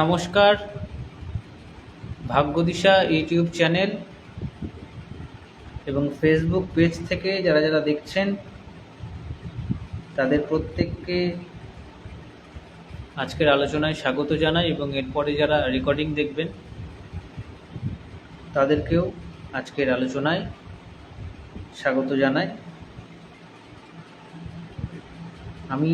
নমস্কার। Bhagyadisha YouTube channel এবং Facebook page থেকে যারা যারা দেখছেন, তাদের প্রত্যেককে আজকের আলোচনায় স্বাগত জানাই এবং এরপরে যারা রেকর্ডিং দেখবেন, তাদেরকেও আজকের আলোচনায় স্বাগত জানাই। আমি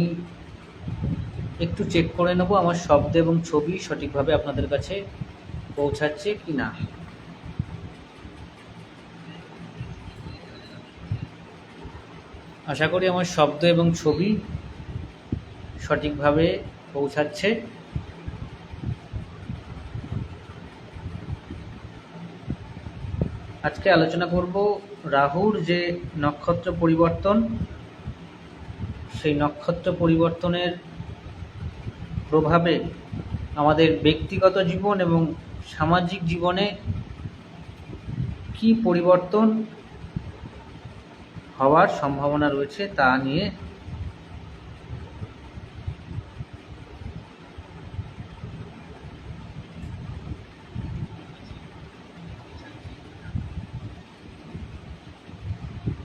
একটু চেক করে নেব আমার শব্দ এবং ছবি সঠিকভাবে আপনাদের কাছে পৌঁছাচ্ছে কি না আশা করি আমার শব্দ এবং ছবি সঠিকভাবে পৌঁছাচ্ছে। আজকে আলোচনা করব রাহুর যে নক্ষত্র পরিবর্তন, সেই নক্ষত্র পরিবর্তনের প্রভাবে আমাদের ব্যক্তিগত জীবন এবং সামাজিক জীবনে কি পরিবর্তন হওয়ার সম্ভাবনা রয়েছে তা নিয়ে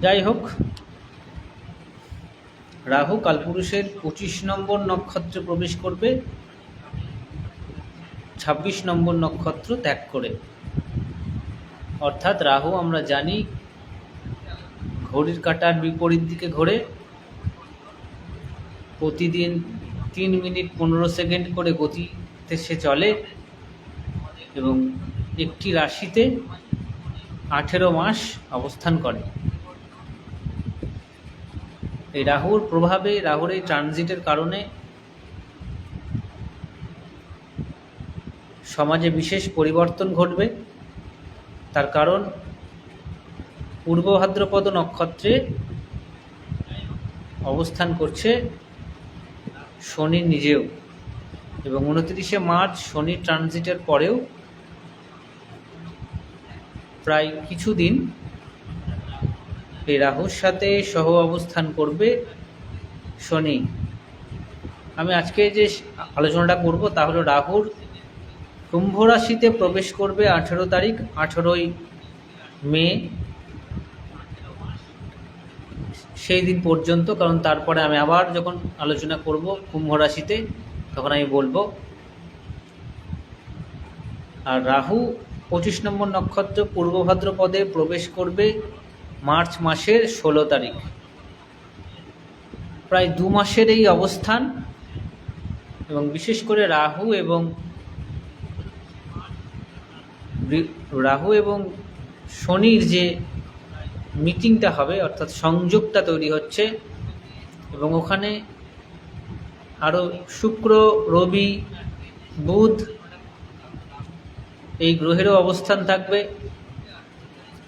যাই হোক রাহু কালপুরুষের পঁচিশ নম্বর নক্ষত্রে প্রবেশ করবে। ছাব্বিশ নম্বর নক্ষত্র ত্যাগ করে। অর্থাৎ রাহু আমরা জানি ঘড়ির কাঁটার বিপরীত দিকে ঘোরে। প্রতিদিন তিন মিনিট পনেরো সেকেন্ড করে গতিতে সে চলে এবং একটি রাশিতে আঠেরো মাস অবস্থান করে। এই রাহুর প্রভাবে, রাহুর এই ট্রানজিটের কারণে সমাজে বিশেষ পরিবর্তন ঘটবে। তার কারণ, পূর্ব ভাদ্রপদ নক্ষত্রে অবস্থান করছে শনি নিজেও এবং উনত্রিশে মার্চ শনি ট্রানজিটের পরেও প্রায় কিছুদিন এই রাহুর সাথে সহ অবস্থান করবে শনি। আমি আজকে যে আলোচনাটা করব তা হলো রাহুর কুম্ভ রাশিতে প্রবেশ করবে আঠেরো তারিখ, আঠেরোই মে, সেই দিন পর্যন্ত, কারণ তারপরে আমি আবার যখন আলোচনা করব কুম্ভ রাশিতে, তখন আমি বলব, আর রাহু পঁচিশ নম্বর নক্ষত্র পূর্ব ভাদ্রপদে প্রবেশ করবে মার্চ মাসের ষোলো তারিখ। প্রায় দু মাসের এই অবস্থান এবং বিশেষ করে রাহু এবং রাহু এবং শনির যে মিটিংটা হবে, অর্থাৎ সংযোগটা তৈরি হচ্ছে এবং ওখানে আরও শুক্র, রবি, বুধ এই গ্রহেরও অবস্থান থাকবে।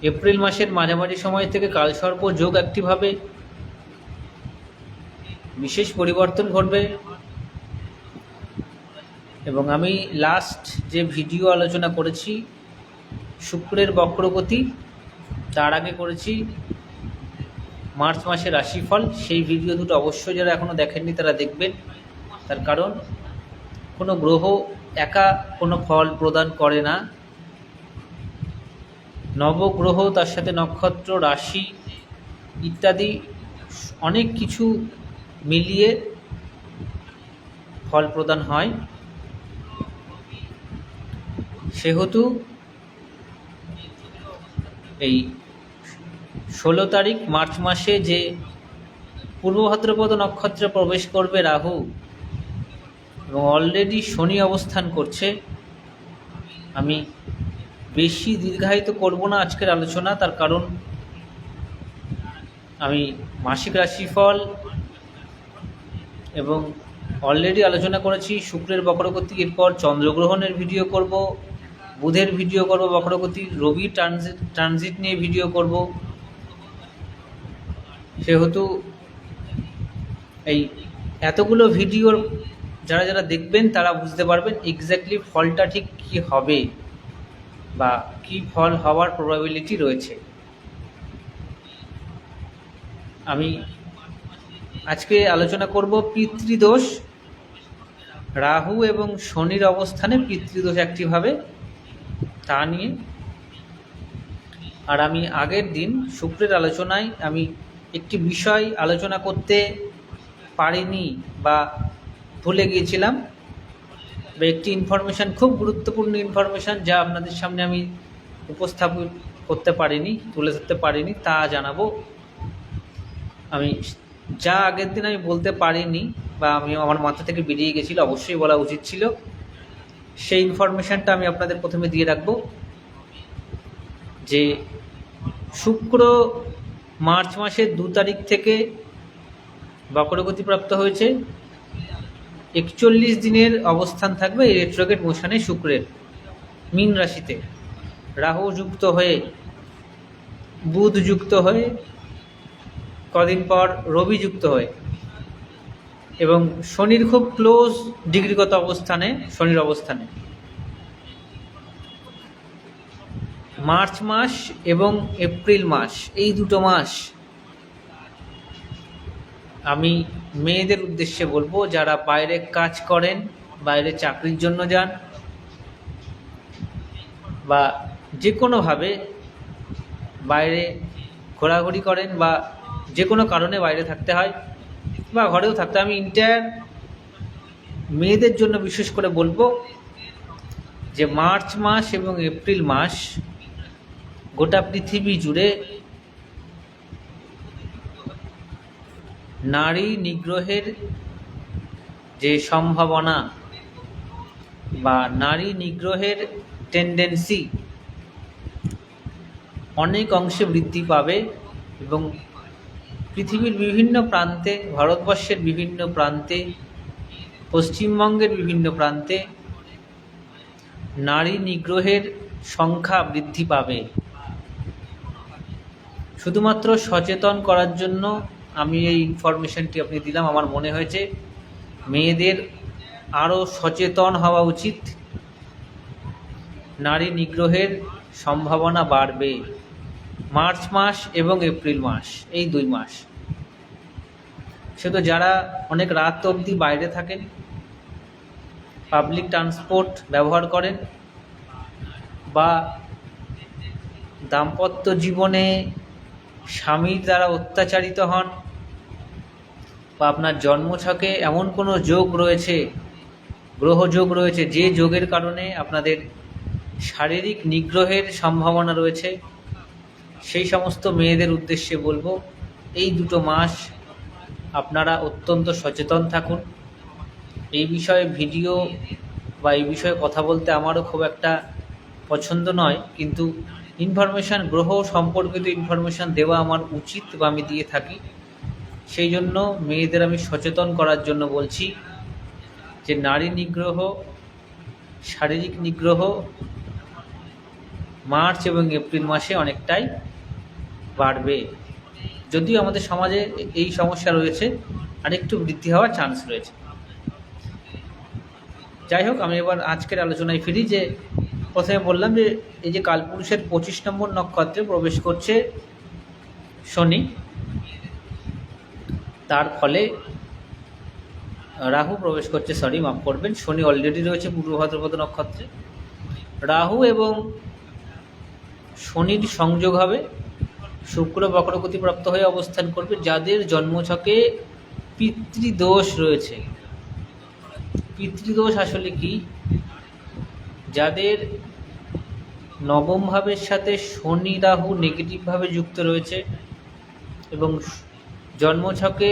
এপ্রিল মাসের মাঝামাঝি সময় থেকে কালসর্প যোগ একটিভাবে বিশেষ পরিবর্তন ঘটবে। এবং আমি লাস্ট যে ভিডিও আলোচনা করেছি, শুক্রের বক্রগতি, তার আগে করেছি মার্চ মাসের রাশিফল। সেই ভিডিও দুটো অবশ্যই যারা এখনও দেখেননি, তারা দেখবেন। তার কারণ, কোনো গ্রহ একা কোনো ফল প্রদান করে না। নবগ্রহ, তার সাথে নক্ষত্র, রাশি ইত্যাদি অনেক কিছু মিলিয়ে ফল প্রদান হয়। সেহেতু এই ষোলো তারিখ মার্চ মাসে যে পূর্ব ভাদ্রপদ নক্ষত্রে প্রবেশ করবে রাহু এবং অলরেডি শনি অবস্থান করছে, আমি বেশি দীর্ঘায়িত করব না আজকের আলোচনা, তার কারণ আমি মাসিক রাশিফল এবং অলরেডি আলোচনা করেছি, শুক্রের বক্রগতি, এরপর চন্দ্রগ্রহণের ভিডিও করব, বুধের ভিডিও করব বক্রগতি, রবি ট্রানজিট ট্রানজিট নিয়ে ভিডিও করব। সেহেতু এই এতগুলো ভিডিওর যারা যারা দেখবেন তারা বুঝতে পারবেন এক্স্যাক্টলি ফলটা ঠিক কী হবে। বা কি ফল হওয়ার প্রবাবিলিটি রয়েছে? আমি আজকে আলোচনা করব পিতৃদোষ। রাহু এবং শনির অবস্থানে পিতৃদোষ একটিভাবে তা নিয়ে। আর আমি আগের দিন শুক্রের আলোচনায় আমি একটি বিষয় আলোচনা করতে পারিনি বা ভুলে গিয়েছিলাম। বা একটি ইনফরমেশান খুব গুরুত্বপূর্ণ ইনফরমেশান যা আপনাদের সামনে আমি উপস্থাপন করতে পারিনি, তুলে ধরতে পারিনি, তা জানাব। আমি যা আগের দিন আমি বলতে পারিনি বা আমি আমার মাথা থেকে বেরিয়ে গেছিল, অবশ্যই বলা উচিত ছিল, সেই ইনফরমেশানটা আমি আপনাদের প্রথমে দিয়ে রাখব যে শুক্র মার্চ মাসের দু তারিখ থেকে বক্রগতিপ্রাপ্ত হয়েছে। একচল্লিশ দিনের অবস্থান থাকবে এই রেট্রোগেট মোশনে শুক্রের মীন রাশিতে। রাহু যুক্ত হয়ে, বুধ যুক্ত হয়ে, কদিন পর রবি যুক্ত হয়ে এবং শনির খুব ক্লোজ ডিগ্রিগত অবস্থানে, শনির অবস্থানে। মার্চ মাস এবং এপ্রিল মাস, এই দুটো মাস আমি মেয়েদের উদ্দেশ্যে বলব, যারা বাইরে কাজ করেন, বাইরে চাকরির জন্য যান, বা যে কোনোভাবে বাইরে ঘোরাঘুরি করেন বা যে কোনো কারণে বাইরে থাকতে হয় বা ঘরেও থাকতে আমি ইন্টার মেয়েদের জন্য বিশেষ করে বলব যে মার্চ মাস এবং এপ্রিল মাস গোটা পৃথিবী জুড়ে নারী নিগ্রহের যে সম্ভাবনা বা নারী নিগ্রহের টেন্ডেন্সি অনেক অংশে বৃদ্ধি পাবে এবং পৃথিবীর বিভিন্ন প্রান্তে, ভারতবর্ষের বিভিন্ন প্রান্তে, পশ্চিমবঙ্গের বিভিন্ন প্রান্তে নারী নিগ্রহের সংখ্যা বৃদ্ধি পাবে। শুধুমাত্র সচেতন করার জন্য আমি এই ইনফরমেশনটি আপনি দিলাম, আমার মনে হয়েছে মেয়েদের আরও সচেতন হওয়া উচিত। নারী নিগ্রহের সম্ভাবনা বাড়বে মার্চ মাস এবং এপ্রিল মাস, এই দুই মাস। শুধু যারা অনেক রাত অবধি বাইরে থাকেন পাবলিক ট্রান্সপোর্ট ব্যবহার করেন, বা দাম্পত্য জীবনে স্বামীর দ্বারা অত্যাচারিত হন বা আপনার জন্মছকে এমন কোনো যোগ রয়েছে, গ্রহ যোগ রয়েছে, যে যোগের কারণে আপনাদের শারীরিক নিগ্রহের সম্ভাবনা রয়েছে, সেই সমস্ত মেয়েদের উদ্দেশ্যে বলব, এই দুটো মাস আপনারা অত্যন্ত সচেতন থাকুন। এই বিষয়ে ভিডিও বা এই বিষয়ে কথা বলতে আমারও খুব একটা পছন্দ নয়, কিন্তু ইনফরমেশান, গ্রহ সম্পর্কিত ইনফরমেশান দেওয়া আমার উচিত বা আমি দিয়ে থাকি। সেই জন্য মেয়েদের আমি সচেতন করার জন্য বলছি যে নারী নিগ্রহ, শারীরিক নিগ্রহ মার্চ এবং এপ্রিল মাসে অনেকটাই বাড়বে। যদিও আমাদের সমাজে এই সমস্যা রয়েছে, আরেকটু বৃদ্ধি হওয়ার চান্স রয়েছে। যাই হোক, আমি এবার আজকের আলোচনায় ফিরি যে প্রথমে বললাম যে এই যে কালপুরুষের পঁচিশ নম্বর নক্ষত্রে প্রবেশ করছে শনি। তার ফলে রাহু প্রবেশ করছে সরি মাফ করবেন, শনি অলরেডি রয়েছে পূর্ব ভাদ্রপদ নক্ষত্রে। রাহু এবং শনির সংযোগ হবে, শুক্র বক্রগতিপ্রাপ্ত হয়ে অবস্থান করবে, যাদের জন্মছকে পিতৃদোষ রয়েছে। পিতৃদোষ আসলে কি? যাদের নবম ভাবের সাথে শনি রাহু নেগেটিভভাবে যুক্ত রয়েছে এবং জন্মছকে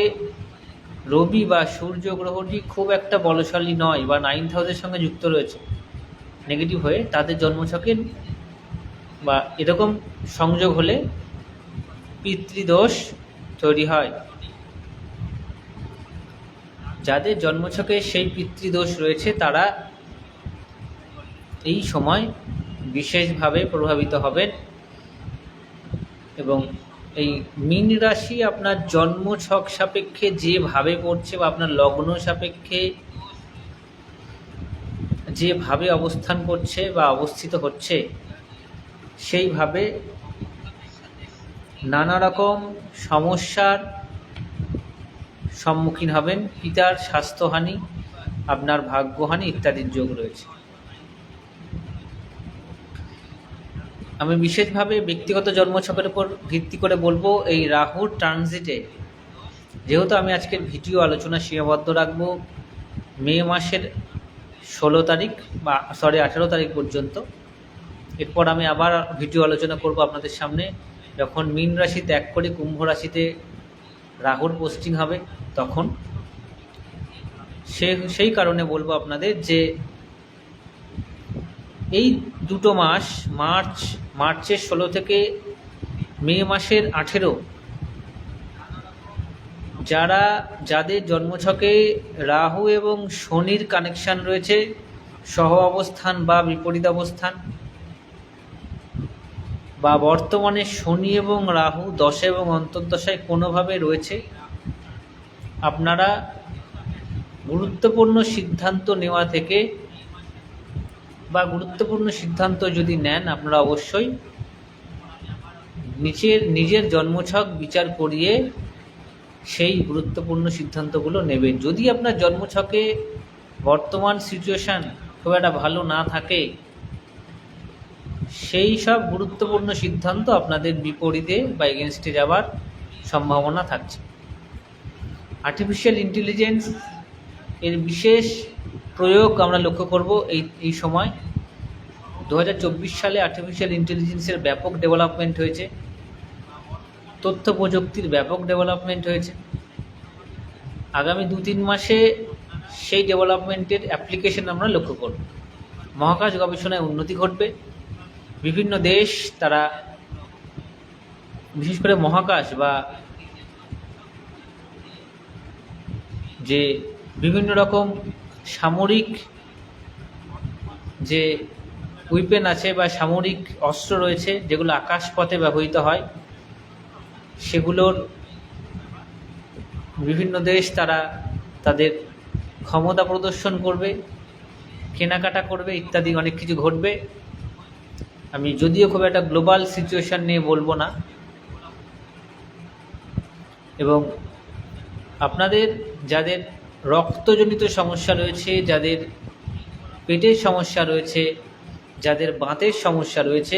রবি বা সূর্য গ্রহটি খুব একটা বলশালী নয় বা নাইন্থ হাউসের সঙ্গে যুক্ত রয়েছে। নেগেটিভ হয়ে তাদের জন্মছকে বা এরকম সংযোগ হলে পিতৃদোষ তৈরি হয়। যাদের জন্মছকে সেই পিতৃদোষ রয়েছে, তারা এই সময় বিশেষভাবে প্রভাবিত হবেন এবং এই মীন রাশি আপনার জন্ম ছক সাপেক্ষে যেভাবে পড়ছে বা আপনার লগ্ন সাপেক্ষে যেভাবে অবস্থান করছে বা অবস্থিত হচ্ছে, সেইভাবে নানা রকম সমস্যার সম্মুখীন হবেন, পিতার স্বাস্থ্যহানি, আপনার ভাগ্যহানি ইত্যাদির যোগ রয়েছে। আমি বিশেষভাবে ব্যক্তিগত জন্মছকের উপর ভিত্তি করে বলব, এই রাহুর ট্রানজিটে যেহেতু আমি আজকের ভিডিও আলোচনা সীমাবদ্ধ রাখব, মে মাসের ষোলো তারিখ বা সরি আঠেরো তারিখ পর্যন্ত। এরপর আমি আবার ভিডিও আলোচনা করব আপনাদের সামনে। যখন মীন রাশি ত্যাগ করে কুম্ভ রাশিতে রাহুর পোস্টিং হবে, তখন সে, সেই কারণে বলব আপনাদের যে এই দুটো মাস, মার্চ, মার্চের ষোলো থেকে মে মাসের আঠেরো, যারা, যাদের জন্মছকে রাহু এবং শনির কানেকশান রয়েছে, সহ অবস্থান বা বিপরীত অবস্থান, বা বর্তমানে শনি এবং রাহু দশে এবং অন্তর্দশায় কোনোভাবে রয়েছে, আপনারা গুরুত্বপূর্ণ সিদ্ধান্ত নেওয়া থেকে বা গুরুত্বপূর্ণ সিদ্ধান্ত যদি নেন, আপনারা অবশ্যই নিচের নিজের জন্মছক বিচার করিয়ে সেই গুরুত্বপূর্ণ সিদ্ধান্তগুলো নেবেন। যদি আপনার জন্মছকে বর্তমান সিচুয়েশান খুব একটা ভালো না থাকে, সেই সব গুরুত্বপূর্ণ সিদ্ধান্ত আপনাদের বিপরীতে বা এগেনস্টে যাওয়ার সম্ভাবনা থাকছে। আর্টিফিশিয়াল ইন্টেলিজেন্স এর বিশেষ প্রয়োগ আমরা লক্ষ্য করব এই এই সময়। দু হাজার চব্বিশ সালে আর্টিফিশিয়াল ইন্টেলিজেন্সের ব্যাপক ডেভেলপমেন্ট হয়েছে। তথ্য প্রযুক্তির ব্যাপক ডেভেলপমেন্ট হয়েছে। আগামী দু তিন মাসে সেই ডেভেলপমেন্টের অ্যাপ্লিকেশন আমরা লক্ষ্য করব। মহাকাশ গবেষণায় উন্নতি ঘটবে। বিভিন্ন দেশ তারা, বিশেষ করে মহাকাশ বা যে বিভিন্ন রকম সামরিক যে উইপেন আছে বা সামরিক অস্ত্র রয়েছে, যেগুলো আকাশপথে ব্যবহৃত হয়, সেগুলোর বিভিন্ন দেশ তারা তাদের ক্ষমতা প্রদর্শন করবে, কেনাকাটা করবে, ইত্যাদি অনেক কিছু ঘটবে। আমি যদিও খুব একটা গ্লোবাল সিচুয়েশান নিয়ে বলব না। এবং আপনাদের, যাদের রক্তজনিত সমস্যা রয়েছে, যাদের পেটের সমস্যা রয়েছে, যাদের বাতের সমস্যা রয়েছে,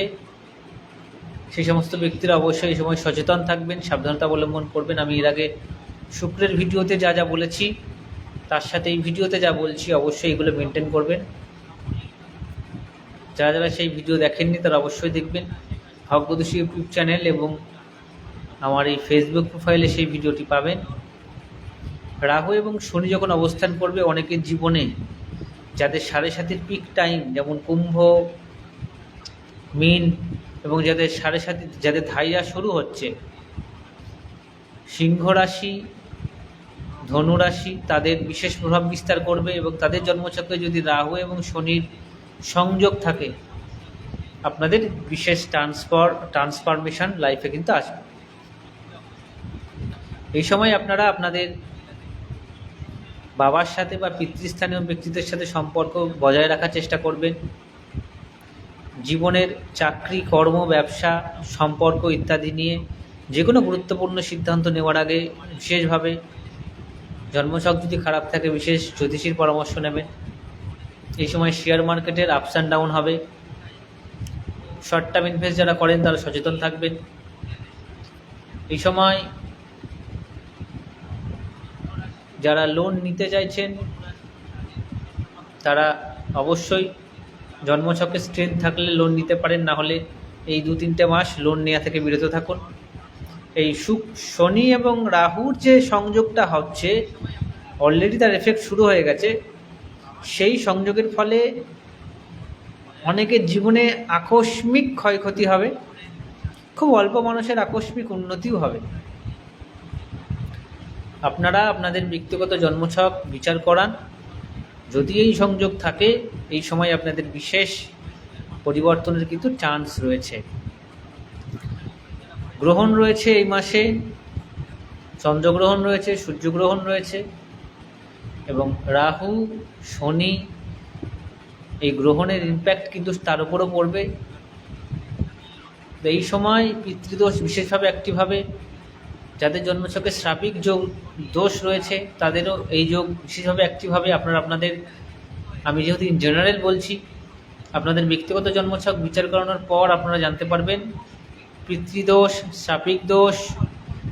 সেই সমস্ত ব্যক্তিরা অবশ্যই এই সময় সচেতন থাকবেন, সাবধানতা অবলম্বন করবেন। আমি এর আগে শুক্রের ভিডিওতে যা যা বলেছি, তার সাথে এই ভিডিওতে যা বলছি, অবশ্যই এগুলো মেনটেন করবেন। যারা যারা সেই ভিডিও দেখেননি, তারা অবশ্যই দেখবেন। ভাগ্যদোষী ইউটিউব চ্যানেল এবং আমার এই ফেসবুক প্রোফাইলে সেই ভিডিওটি পাবেন। রাহু এবং শনি যখন অবস্থান করবে অনেকের জীবনে, যাদের সাড়ে সাতের পিক টাইম যেমন কুম্ভ, মিন এবং যাদের সাড়ে সাতি, যাদের ধাইয়া শুরু হচ্ছে, সিংহ রাশি ধনুরাশি তাদের বিশেষ প্রভাব বিস্তার করবে এবং তাদের জন্মচক্রে যদি রাহু এবং শনির সংযোগ থাকে, আপনাদের বিশেষ ট্রান্সফার ট্রান্সফরমেশন লাইফে কিন্তু আসবে। এই সময় আপনারা আপনাদের বাবার সাথে বা পিতৃস্থানীয় ব্যক্তিদের সাথে সম্পর্ক বজায় রাখার চেষ্টা করবেন। জীবনের চাকরি, কর্ম, ব্যবসা, সম্পর্ক ইত্যাদি নিয়ে যে কোনো গুরুত্বপূর্ণ সিদ্ধান্ত নেওয়ার আগে বিশেষভাবে জন্মছক যদি খারাপ থাকে, বিশেষ জ্যোতিষীর পরামর্শ নেবেন। এই সময় শেয়ার মার্কেটের আপস অ্যান্ড ডাউন হবে। শর্ট টার্ম ইনভেস্ট যারা করেন, তারা সচেতন থাকবেন। এই সময় যারা লোন নিতে চাইছেন, তারা অবশ্যই জন্মছকে স্ট্রেংথ থাকলে লোন নিতে পারেন, না হলে এই দু তিনটে মাস লোন নেওয়া থেকে বিরত থাকুন। এই সুখ শনি এবং রাহুর যে সংযোগটা হচ্ছে অলরেডি তার এফেক্ট শুরু হয়ে গেছে। সেই সংযোগের ফলে অনেকের জীবনে আকস্মিক ক্ষয়ক্ষতি হবে। খুব অল্প মানুষের আকস্মিক উন্নতিও হবে। আপনারা আপনাদের ব্যক্তিগত জন্মছক বিচার করান। যদি এই সংযোগ থাকে, এই সময় আপনাদের বিশেষ পরিবর্তনের কিন্তু চান্স রয়েছে। গ্রহণ রয়েছে এই মাসে, চন্দ্রগ্রহণ রয়েছে, সূর্যগ্রহণ রয়েছে এবং রাহু, শনি এই গ্রহণের ইম্প্যাক্ট কিন্তু তার উপরও পড়বে। এই সময় পিতৃদোষ বিশেষভাবে একটিভাবে যাদের জন্মছকে শ্রাপিক যোগ দোষ রয়েছে, তাদেরও এই যোগ বিশেষভাবে অ্যাক্টিভ হবে আপনারা আপনাদের, আমি যেহেতু ইন জেনারেল বলছি, আপনাদের ব্যক্তিগত জন্মছক বিচার করানোর পর আপনারা জানতে পারবেন, পিতৃদোষ শ্রাপিক দোষ,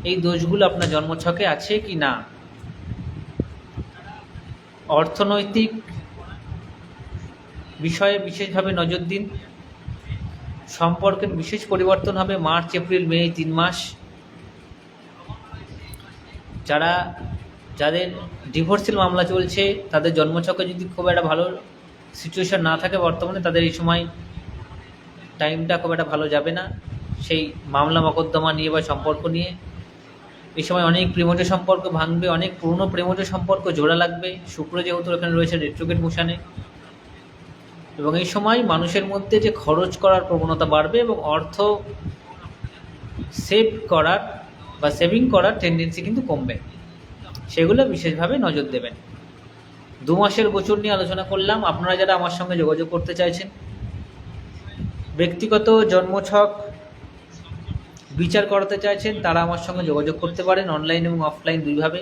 এই দোষগুলো আপনার জন্মছকে আছে কি না। অর্থনৈতিক বিষয়ে বিশেষভাবে নজর দিন। সম্পর্কের বিশেষ পরিবর্তন হবে মার্চ, এপ্রিল, মে, তিন মাস। যারা যাদের ডিভোর্সের মামলা চলছে, তাদের জন্মছকে যদি খুব একটা ভালো সিচুয়েশন না থাকে বর্তমানে, তাদের এই সময় টাইমটা খুব একটা ভালো যাবে না। সেই মামলা মকদ্দমা নিয়ে বা সম্পর্ক নিয়ে। এই সময় অনেক প্রেমজ সম্পর্ক ভাঙবে, অনেক পুরনো প্রেমজ সম্পর্ক জোড়া লাগবে। শুক্র যেহেতু এখানে রয়েছে রেট্রোগেট মোশানে এবং এই সময় মানুষের মধ্যে যে খরচ করার প্রবণতা বাড়বে এবং অর্থ সেভ করার বা সেভিং করার টেন্ডেন্সি কিন্তু কমবে। সেগুলো বিশেষভাবে নজর দেবেন। দু মাসের গোচর নিয়ে আলোচনা করলাম। আপনারা যারা আমার সঙ্গে যোগাযোগ করতে চাইছেন, ব্যক্তিগত জন্মছক বিচার করাতে চাইছেন, তারা আমার সঙ্গে যোগাযোগ করতে পারেন অনলাইন এবং অফলাইন দুইভাবে।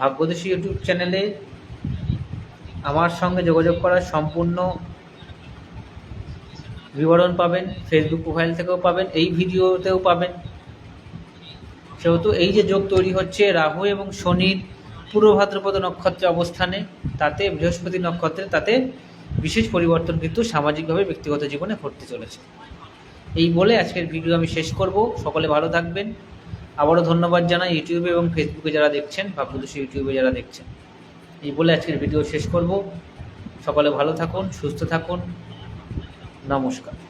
ভাগ্যদেশী ইউটিউব চ্যানেলে আমার সঙ্গে যোগাযোগ করার সম্পূর্ণ বিবরণ পাবেন। ফেসবুক প্রোফাইল থেকেও পাবেন। এই ভিডিওতেও পাবেন। সেহেতু এই যে যোগ তৈরি হচ্ছে রাহু এবং শনির পূর্ব ভাদ্রপদ নক্ষত্রে অবস্থানে, তাতে বৃহস্পতি নক্ষত্রে তাতে বিশেষ পরিবর্তন কিন্তু সামাজিকভাবে ব্যক্তিগত জীবনে ঘটতে চলেছে। এই বলে আজকের ভিডিও আমি শেষ করব। সকলে ভালো থাকবেন। আবারও ধন্যবাদ জানাই ইউটিউবে এবং ফেসবুকে যারা দেখছেন, ভাগ্যদোষী ইউটিউবে যারা দেখছেন। এই বলে আজকের ভিডিও শেষ করব। সকলে ভালো থাকুন, সুস্থ থাকুন। নমস্কার।